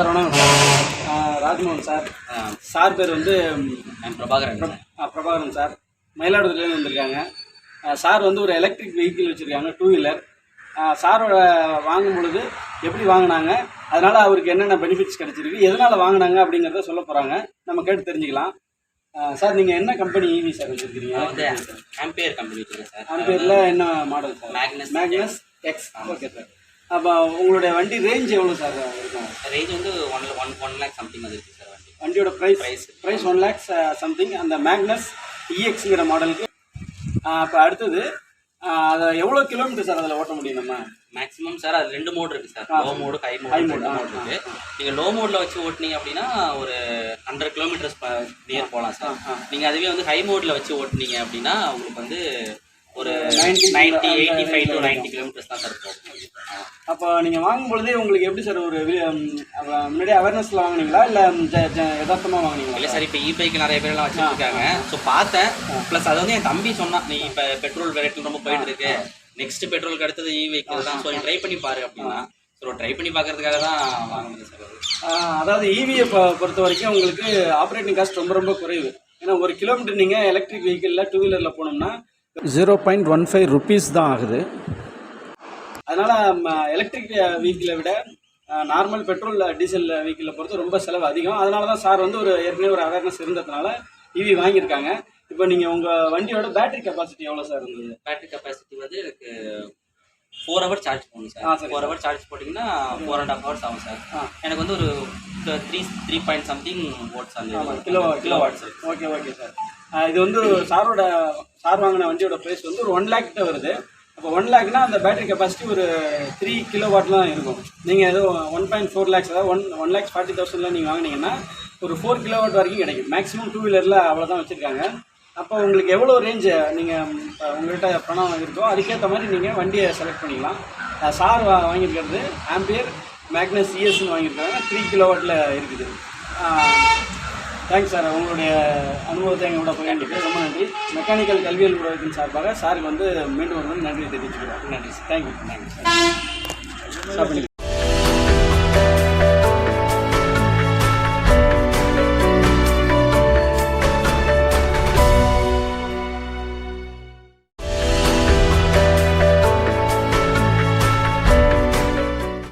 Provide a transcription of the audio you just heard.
Sir வணக்கம் Rajmohan sir. Sir பேர் வந்து பிரபாகரன் பிரபாகரன் சார். மயிலாடுதுறையிலேருந்து வந்திருக்காங்க. சார் வந்து ஒரு எலக்ட்ரிக் வெஹிக்கிள் வச்சுருக்காங்க டூ வீலர் சாரோட வாங்கும் பொழுது எப்படி வாங்கினாங்க அதனால் அவருக்கு என்னென்ன பெனிஃபிட்ஸ் கிடைச்சிருக்கு எதனால் வாங்கினாங்க அப்படிங்கிறத சொல்ல போகிறாங்க நம்ம கேட்டு தெரிஞ்சுக்கலாம். சார் நீங்கள் என்ன கம்பெனி ஈவி சார் வச்சுருக்கீங்க? வந்து ஆம்பியர் கம்பெனி வச்சிருக்கேன் சார். ஆம்பியரில் என்ன model sir? Magnus Magnus X okay sir அப்போ உங்களுடைய வண்டி ரேஞ்ச் எவ்வளோ சார் இருக்கும் ரேஞ்ச் வந்து one one one lakh something அது இருக்கு சார் வண்டி. வண்டியோட price Price. Price one lakhs something அந்த மேக்னஸ் இஎக்ஸுங்கிற மாடலுக்கு இப்போ அடுத்தது அதை எவ்வளோ கிலோமீட்டர் சார் அதில் ஓட்ட முடியும் நம்ம? மேக்ஸிமம் சார் அது ரெண்டு மோட் இருக்கு sir. Low mode high mode ரெண்டு ஆ, மோட் இருக்கு. நீங்க லோ மோட்ல வச்சு ஓட்டுனீங்க அப்படின்னா ஒரு ஹண்ட்ரட் கிலோமீட்டர்ஸ் நியர் போகலாம் சார் ஆ, ஆ. நீங்க அதுவே வந்து ஹை மோட்ல வச்சு ஓட்டுனீங்க அப்படின்னா உங்களுக்கு வந்து ஒரு 90 நைன்டி அந்த eighty five to ninety kilometres தான் சார் ஆ. அப்போ நீங்கள் வாங்கும் பொழுதே உங்களுக்கு எப்படி சார் ஒரு வி- ம், அப்ப முன்னாடியே அவேர்னஸில் வாங்குனீங்களா? இல்லை யதார்த்தமாக வாங்குனீங்களா? இல்ல சார் இப்போ இ பைக் நிறைய பேர் எல்லாம் வச்சிருக்காங்க ஸோ பார்த்தேன். ப்ளஸ் அது வந்து என் தம்பி சொன்னான் நீ இப்போ பெட்ரோல் ரேட் ரொம்ப போயிட்டு இருக்கு. நெக்ஸ்ட் பெட்ரோலுக்கு அடுத்தது இ வெஹிக்கிள் தான். ஸோ ட்ரை பண்ணி பாரு அப்படின்னா. ஸோ ட்ரை பண்ணி பார்க்கறதுக்காக தான் வாங்கினது சார் அதாவது ஈவியை பொறுத்த வரைக்கும் உங்களுக்கு ஆப்ரேட்டிங் காஸ்ட் ரொம்ப ரொம்ப குறைவு. ஏன்னா ஒரு கிலோமீட்டர் நீங்கள் எலக்ட்ரிக் வெஹிக்கிளில் டூ வீலரில் போனோம்னா zero point one five rupees தான் ஆகுது. அதனால் எலக்ட்ரிக் வெஹிக்கிளை விட நார்மல் பெட்ரோல் டீசல் வெஹிக்கிளை பொறுத்து ரொம்ப செலவு அதிகம். அதனால தான் சார் வந்து ஒரு ஏற்கனவே ஒரு அவேர்னஸ் இருந்ததுனால இவி வாங்கியிருக்காங்க. இப்போ நீங்கள் உங்கள் வண்டியோட பேட்டரி கெப்பாசிட்டி எவ்வளோ சார் இருந்தது? பேட்டரி கெப்பாசிட்டி வந்து எனக்கு ஃபோர் ஹவர் சார்ஜ் போகணும் ஆ, சார். சரி. ஃபோர் ஹவர் சார்ஜ் போட்டிங்கன்னா ஃபோர் அண்ட் ஹாஃப் ஹவர்ஸ் ஆகும் சார். எனக்கு வந்து ஒரு த்ரீ த்ரீ பாயிண்ட் சம்திங் அந்த ஆமாம் kilo kilo watts okay okay sir. இது வந்து சாரோட சார் வாங்கின வண்டியோட ப்ரைஸ் வந்து ஒரு ஒன் லேக் கிட்ட வருது. அப்போ ஒன் லேக்னா அந்த பேட்டரி கெப்பாசிட்டி ஒரு த்ரீ கிலோ வாட்லாம் இருக்கும். நீங்கள் ஏதோ ஒன் பாயிண்ட் ஃபோர் லேக்ஸ் அதாவது ஒன் ஒன் லேக்ஸ் ஃபார்ட்டி தௌசண்டில் நீங்கள் வாங்கினீங்கன்னா ஒரு ஃபோர் கிலோ வாட் வரைக்கும் கிடைக்கும். மேக்ஸிமம் டூ வீலரில் அவ்வளோதான் வச்சுருக்காங்க. அப்போ உங்களுக்கு எவ்வளோ ரேஞ்சு நீங்கள் உங்கள்கிட்ட பணம் இருக்கோ அதுக்கேற்ற மாதிரி நீங்கள் வண்டியை செலக்ட் பண்ணிக்கலாம். சார் வா வாங்கியிருக்கிறது ஆம்பியர் மேக்னஸ் இஎஸ்ன்னு வாங்கியிருக்காங்க. த்ரீ கிலோ வாட்டில் இருக்குது. தேங்க்ஸ் சார் உங்களுடைய அனுபவத்தை எங்களோட பகிர்ந்துட்டு ரொம்ப நன்றி. மெக்கானிக்கல் கல்வியல் ஊடகத்தின் சார்பாக சாருக்கு வந்து மீண்டும் ஒரு நன்றி தெரிவிச்சுக்கிறோம். நன்றி சார் தேங்க்யூ தேங்க்யூ சார்